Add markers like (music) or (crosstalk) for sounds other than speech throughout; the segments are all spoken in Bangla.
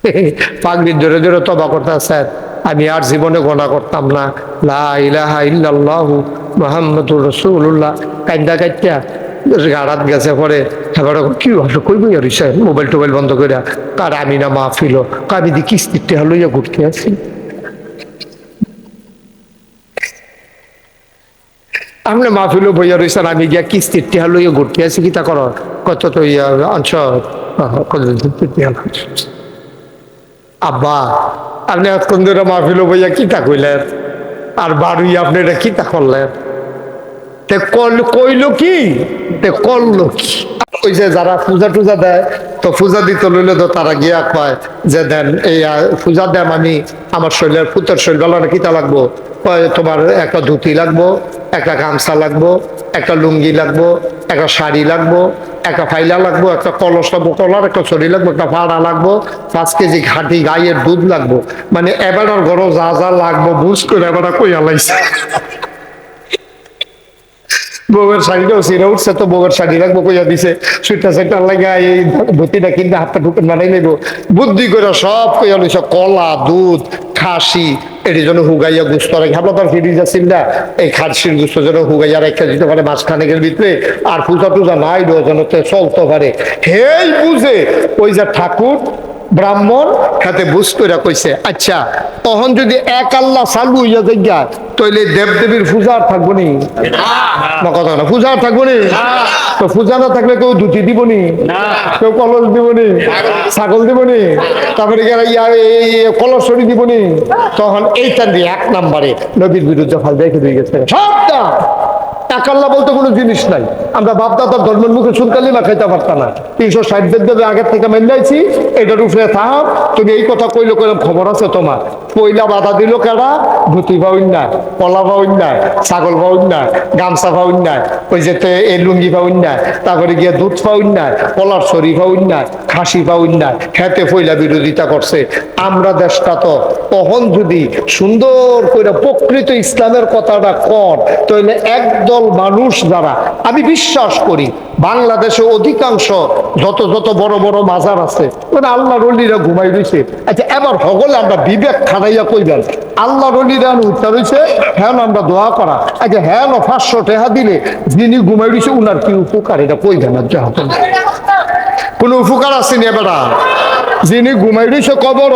(laughs) পাগড়ি ধরে ধরে তবা করতে স্যার। আমি আর জীবনে গোনা করতাম না। কান্দা কাইত্যা গাড়াত গেছে পরে। এবার কি হলো? কই বই রইছে মোবাইল টোবাইল বন্ধ করে কার আমি না মাহফিল আমি দি কিস্তিতে হলো ইয়া ঘুরতে আছি আপনি মাহফিল বইয়া রইছেন আমি গিয়া কিস্তির টেহা লইয়া ঘুরতে আছি কিতা কর কত তো ইয়া অঞ্চল। আব্বা, আপনি এতক্ষণ ধরে মাহফিল বইয়া কিতা কইলেন? আর বারুই আপনি এটা কিতা করলেন? তে কল, কইল কি? তে করল কি? ওই যে যারা পূজা টুজা দেয়, তো পূজা দিতে লইলে তো তারা গিয়া কয় যে দেন, এই পূজা দেন আমি, আমার শরীরের পুতের শরীর বলো কিতা লাগবো? তোমার একটা ধুতি লাগবো, একটা গামছা লাগবো, একটা লুঙ্গি লাগবো, একটা শাড়ি লাগবো, একটা ফাইলা লাগবো, একটা কলস লাগবো, কলার একটা ছড়ি লাগবো, একটা ভাড়া লাগবো, পাঁচ কেজি ঘাটি গাইয়ের দুধ লাগবো। মানে এবারের ঘরও যা যা লাগবো, বুঝ করে এবার কইয়া লাইছে। বউয়ের শাড়িটাও সিরা উঠছে তো বউয়ের শাড়ি রাখব কইয়া দিছে। সুইটা সেটা লাগা এই ধুতিটা কিনতে হাতটা ঢুকে বানাই নেব বুদ্ধি করে সব কইয়া লইছে, কলা, দুধ, খাসি এর যেন হুগাইয়া গুস্ত রাখে আমরা তো ফিরিজ আছিল না এই খারসির গুস্ত যেন হুগাইয়া রেখে দিতে পারে, মাঝখানেকের ভিতরে আর পূজা টুজা নাই যেন চলতে পারে। হেই বুঝে, ওই যে ঠাকুর ব্রাহ্মণ হাতে বুঝ করে কইছে আচ্ছা তখন যদি এক আল্লাহ চালু হইয়া যাইয়া তইলে দেবদেবীর পূজা আর থাকব নি? না। কথা না পূজা আর থাকব নি? তো পূজা না থাকলে কেউ ধুতি দিব নি? কেউ কলস দিব নি? ছাগল দিব নি? তারপরে এই কলসরি দিব নি? তখন এইটা দিয়ে এক নাম্বারে নবীর বিরুদ্ধে ফাল দেখে দিয়ে গেছে। সবটা! এক আল্লাহ বলতে কোনো জিনিস নাই। আমরা বাপদাদার ধর্মের মুখে সুনকালি না, খাইতে পারতাম না। তিনশো ষাট দেব আগের থেকে মেলাইছি এটার উপরে থাক, তুমি এই কথা কইলো কইলাম, খবর আছে তোমার। পয়লা বাধা দিল কেডা ধুতি পাউন না, কলা পাউন না, ছাগল পাউন না, গামছা পাউন না, ওই যে এই লুঙ্গি পাউন না, তারপরে গিয়ে দুধ পাউন না কলার শরী পাউন না, খাসি পাউন না, খেতে পয়লা বিরোধিতা করছে। আমরা দেশটা তো তখন যদি সুন্দর করে প্রকৃত ইসলামের কথাটা কর তাহলে একদল মানুষ যারা, আমি বিশ্বাস করি বাংলাদেশে অধিকাংশ যত যত বড় বড় মাজার আছে মানে আল্লাহ রলিরা ঘুমাই রয়েছে। আচ্ছা এবার হগলে আমরা বিবেক খাড়াইয়া কইবেন আল্লাহ রলিরা উঠতে রয়েছে হ্যাঁ আমরা দোয়া করা। আচ্ছা হ্যাঁ পাঁচশো টেহা দিলে যিনি ঘুমাই রয়েছে, উনার কি উপকার? এটা কইবেন আর যা না। কোনো উপকার আসেনি এবারা যিনি ঘুমাই রয়েছে কবর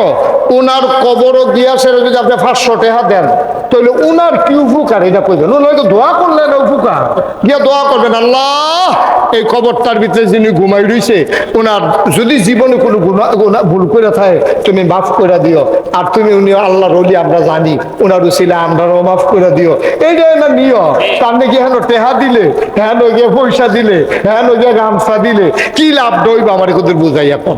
ওনার কবর গিয়া সেটা যদি আপনি পাঁচশো টেহা দেন। তাহলে উনার কি উপকার? এটা কইবেন। উনি হয়তো দোয়া করলেন উপকার। গিয়া দোয়া করবেন, আল্লাহ, এই কবরটার ভিতরে যিনি ঘুমাই রয়েছে ওনার যদি জীবনে কোনো গুণা ভুল করে থাকে, তুমি মাফ করে দিও। আর তুমি উনি আল্লাহ রলি আমরা জানি। ওনার উচিলে আমরাও মাফ করে দিও। এইটাই না নিয় তার নাকি হেন টেহা দিলে, হেন গিয়ে পয়সা দিলে, হেন গিয়ে গামছা দিলে, কি লাভ দইব আমার কোদের বুঝাই এখন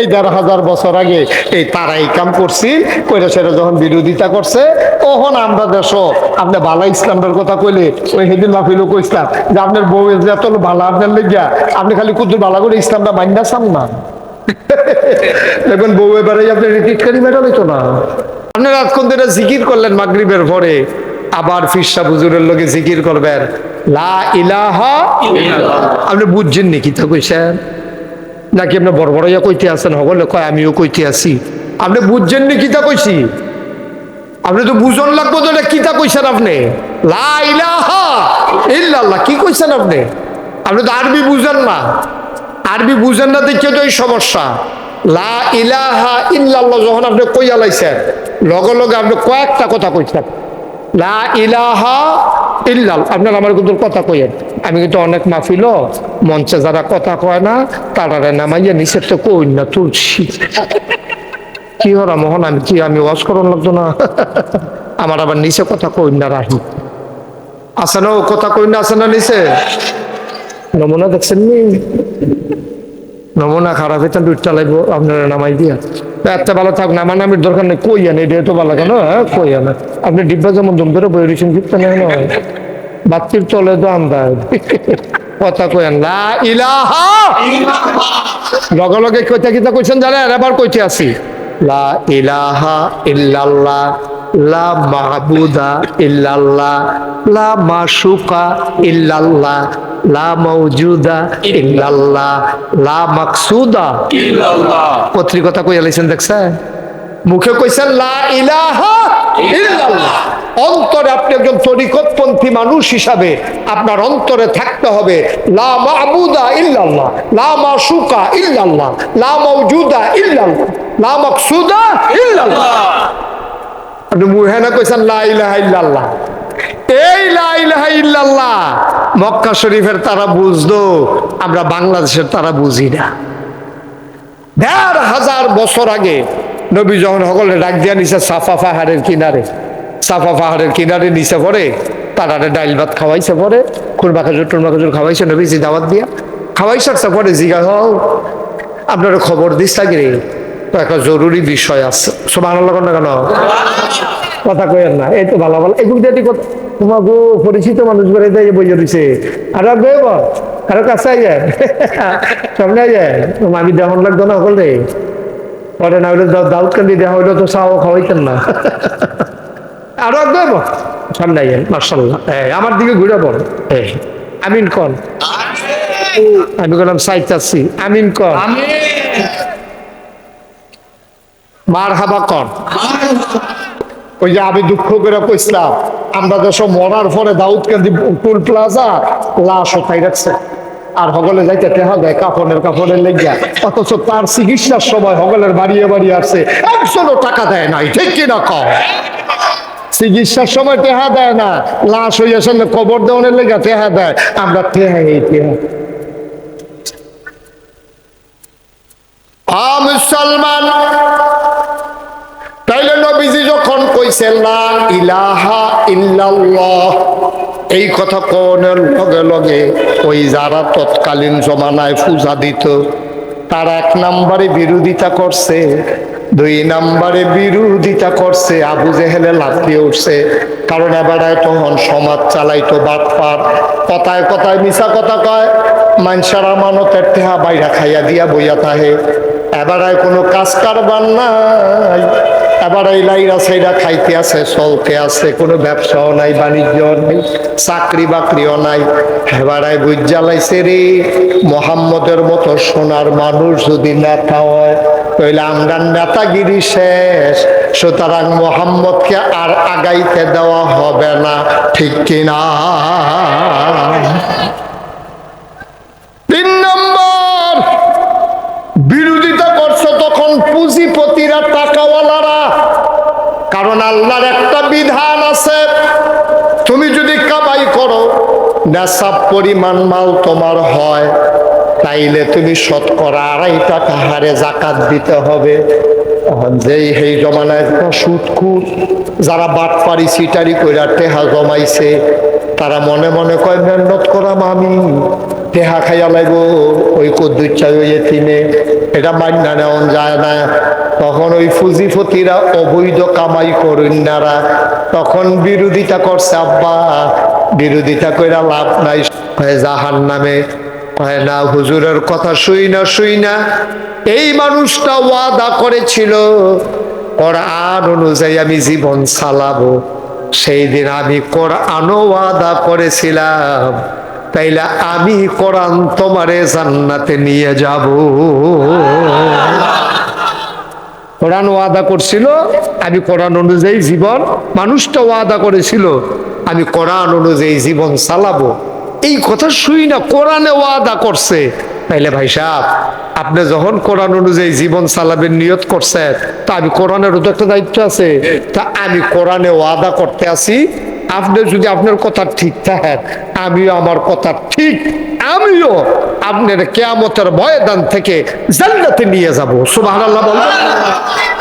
এই দেড় হাজার বছর আগে এই তারাই কাম করছি, কইরা সেটা যখন বিরোধিতা করছে, তখন আমরা দেশ, আপনি বালা ইসলামের কথা কইলে, ওই সেদিন মাফিল কইসলাম যে আপনার বউ এত বালা, আপনার লেগিয়া আপনি খালি কুতুর বালা করে ইসলামটা মাইন্দা চান না। (laughs) দেখুন বউ এবারে আপনি রিপিট করি মেটা হইতো না। আপনি রাতক্ষণ ধরে জিকির করলেন মাগরিবের পরে, আবার ফিরসা বুজুরের লোকে জিকির করবেন, লা ইলাহা আপনি বুঝছেন নি কি তো কইছেন? নাকি আপনি বড় বড় ইয়া কইতে আছেন? সকলে কয়, আমিও কইতে আছি। আপনি বুঝছেন নি কিতা কইছি? আপনি তো বুঝন লাগবো তো কিতা কইছেন আপনি? ইল্লাল্লাহ, কি কইছেন আপনি? আপনি তো আরবি বুঝেন না। আরবি বুঝেন না দেখে তো এই সমস্যা। লা ইলাহা ইল্লাল্লাহ, যখন আপনি কইয়া লাইছেন, লগে লগে আপনি কয়েকটা কথা কইছেন। লা আমার কিন্তু কথা কইেন আমি কিন্তু অনেক মঞ্চে যারা কথা কয় না নামাইয়া তো না তুলছি আমি কি, আমি করন না? আমার আবার নিচে কথা কই না আছে না ও কথা কই না, আছে না নিচে? নমুনা দেখছেন নি? নমুনা খারাপ হইতাম দুইটা লাগবো, আপনারা নামাই দিয়া। তা এত ভালো থাক নামা নামির দরকার নেই। কই আনে? এটা তো ভালো কেন হ্যাঁ? আনে? আপনি ডিব্বা যেমন দম করে বই বাতির তলে তো আন্দাজ কথা কইন লা ইলাহা লগে লগে কইতে কিতা কইছেন জানেন? এবার কইতে আছি লা ইলাহা ইল্লাল্লাহ। লা মাহবুদা ইল্লাল্লাহ লা মাশুকা ইল্লাল্লাহ লা মৌজুদা ইল্লাল্লাহ লা মাকসুদা পত্রিকতা কই আলাইছেন দেখছেন? মুখে কইছেন লা ইলাহা ইল্লাল্লাহ। অন্তরে আপনি একজন তরিকতপন্থী মানুষ হিসাবে আপনার অন্তরে থাকতে হবে। লা মাহবুদা ইল্লাল্লাহ লা মাশুকা ইল্লাল্লাহ লা মৌজুদা ইল্লাল্লাহ লা মাকসুদা ইল্লাল্লাহ। আপনি মুহে না কইছেন লা ইলাহা এই লা ইলাহা ইল্লাল্লাহ, মক্কা শরীফের তারা বুঝতো, আমরা বাংলাদেশের তারা বুঝি না দেড় হাজার বছর আগে নবী যখন সকলে ডাক দিয়া নিছে, সাফা পাহাড়ের কিনারে, সাফা পাহাড়ের কিনারে নিচে পড়ে তারারে ডাইল ভাত খাওয়াইছে পরে, খুরমা খাজুর টুরমা খাজুর খাওয়াইছে নবীজি দাওয়াত দিয়া। খাওয়াইছে পরে জিগা হও আপনারা খবর দিস লাগে একটা জরুরি বিষয় আছে। সব আনার না কেন? কথা কইেন না এই তো ভালো ভালো। এগুলো দিয়ে কথা তোমার পরিচিত মানুষ বেড়ে দেয় বই রয়েছে আর গয়ে বল কারও কাছে যায় সামনে যায় আমি দেহন লাগতো না হলে পরে না হইলে দাউদ কান্দি দেওয়া হইল তো চাও খাওয়াইতেন না। আরও এক দেব সামনে আইয়েন মার্শাল্লাহ আমার দিকে ঘুরে এই আমিন কন। আমি বললাম সাইতাছি। আমিন কন। মার হাবা কন ওই যে আমি দুঃখ করে কইছিলাম, আমরা দেশ মরার পরে দাউদ কান্দি টুল প্লাজা লাশ ওঠাই রাখছে। আর হগলে যাইতে টেহা দেয় কাফনের কাফনের লেগিয়া। অথচ তার চিকিৎসার সময় হগলের বাড়িয়ে বাড়িয়ে আসছে একশনও টাকা দেয় নাই, ঠিক কিনা কম চিকিৎসার সময় টেহা দেয় না, লাশ হইয়া সঙ্গে কবর দেওয়ানের লেগে টেহা দেয়, আমরা টেহা এই টেহা। মুসলমান না ইলাহা ইল্লাল্লাহ। এই কথা কোনের লগে লগে ওই যারা তৎকালীন জমানায় পূজা দিত, তার এক নম্বরে বিরোধিতা করছে, দুই নম্বরে বিরোধিতা করছে, আবু জেহেলে লাফিয়ে উঠছে, কারণ এবারে তখন সমাজ চালাইতো বাটপার। কথায় কথায় মিশা কথা কয় মানুষের আমানতের টেহা বাইরা খাইয়া দিয়া বইয়া থাহে এবারে কোনো কাজ কারবার নাই। এবার এই লাইরা সাইরা খাইতে আছে, চলতে আছে, কোনো ব্যবসাও নাই বাণিজ্য নাই চাকরি বাকরিও নাই। এবারাই বুঝ জ্বালাইছে রে, মোহাম্মদের মতো সোনার মানুষ যদি নেতা হয় তাহলে আমরা নেতাগিরি শেষ। সুতরাং মোহাম্মদকে আর আগাইতে দেওয়া হবে না, ঠিক কিনা নম্বর বিরোধিতা করছে তখন পুঁজিপতিরা টাকাওয়ালারা কারণ আল্লাহর একটা বিধান আছে। তুমি যদি কামাই করো, নেশাব পরিমাণ মাল তোমার হয়, তাইলে তুমি শতকরা আড়াই টাকা হারে জাকাত দিতে হবে। যেই সেই জমানায় সুদকুর যারা বাটপারি সিটারি কইরা টেহা জমাইছে, তারা মনে মনে কয়, মেহনত করাম আমি। টেহা খাইয়া লাগব ওই কদ্দুর চাই ওই এতিমে। এটা মান্যা নেওয়া যায় না। তখন ওই ফুজিফতিরা অবৈধ কামাই করিনারা তখন বিরোধিতা করছে, আব্বা, বিরোধিতা কইরা লাভ নাই। জাহান নামে কয়, না, হুজুরের কথা শুই না শুই না। এই মানুষটা ওয়াদা করেছিল, কোরআন অনুযায়ী আমি জীবন চালাবো। সেই দিন আমি কোরআনও ওয়াদা করেছিলাম। তাইলে আমি কোরআন তোমারে জান্নাতে নিয়ে যাব। কোরআন ওয়াদা করছিল, আমি কোরআন অনুযায়ী জীবন, মানুষটা ওয়াদা করেছিল, আমি কোরআন অনুযায়ী জীবন চালাবো। এই কথা শুই না, কোরআনে ওয়াদা করছে। তাইলে ভাই সাহেব, আপনি যখন কোরআন অনুযায়ী জীবন চালাবেন, নিয়ত করছেন, তা আমি কোরআনেরও তো একটা দায়িত্ব আছে। তা আমি কোরআনে ওয়াদা করতে আসি আপনি যদি আপনার কথা ঠিক থাকেন, আমিও আমার কথা ঠিক, আমিও আপনার কেয়ামতের ময়দান থেকে জান্নাতে নিয়ে যাব। বলবেন